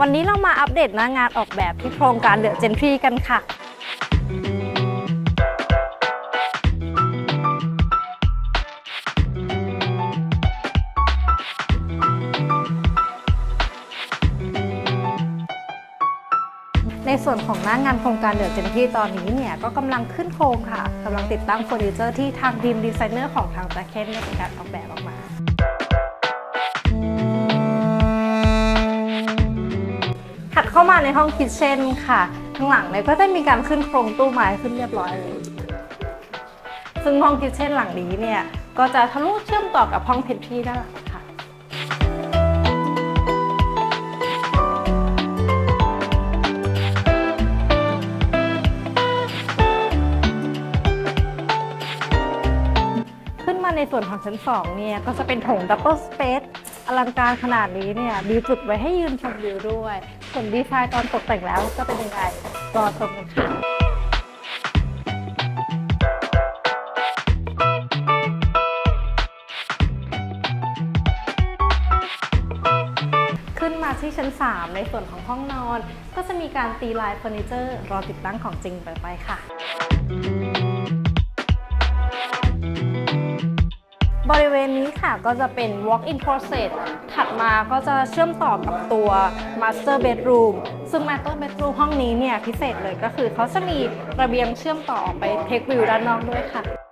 วันนี้เรามาอัปเดตหน้างานออกแบบที่โครงการเดอะเจนทรีกันค่ะ ในส่วนของหน้างานโครงการเดอะเจนที่ตอนนี้เนี่ยก็กำลังขึ้นโครงค่ะกำลังติดตั้งเฟอร์นิเจอร์ที่ทางทีมดีไซเนอร์ของทางแจ็คเก็ตในการออกแบบออกมา เข้ามาในห้องคิทเช่นค่ะ ข้างหลังเนี่ยก็ได้มีการขึ้นโครงตู้ไม้ขึ้นเรียบร้อยเลยซึ่งห้องคิทเช่นหลังนี้เนี่ยก็จะทะลุเชื่อมต่อกับห้องเพนทรีด้านหลังค่ะขึ้นมาในส่วนของชั้น2เนี่ยก็จะเป็นโถงดับเบิลสเปซอลังการขนาดนี้เนี่ยมีจุดไว้ให้ยืนชมวิวด้วย ส่วนดีไซน์ตอนตกแต่งแล้วจะเป็นยังไงรอชมกันค่ะขึ้นมาที่ชั้น 3 ในส่วนของห้องนอน ก็จะมีการตีลายเฟอร์นิเจอร์ รอติดตั้งของจริงไปไปค่ะ บริเวณนี้ค่ะก็จะเป็น walk-in closet ถัดมาก็จะเชื่อมต่อกับตัว master bedroom ซึ่ง master bedroom ห้องนี้เนี่ยพิเศษเลยก็คือเขาจะมีระเบียงเชื่อมต่อออกไป take view ด้านนอกด้วยค่ะ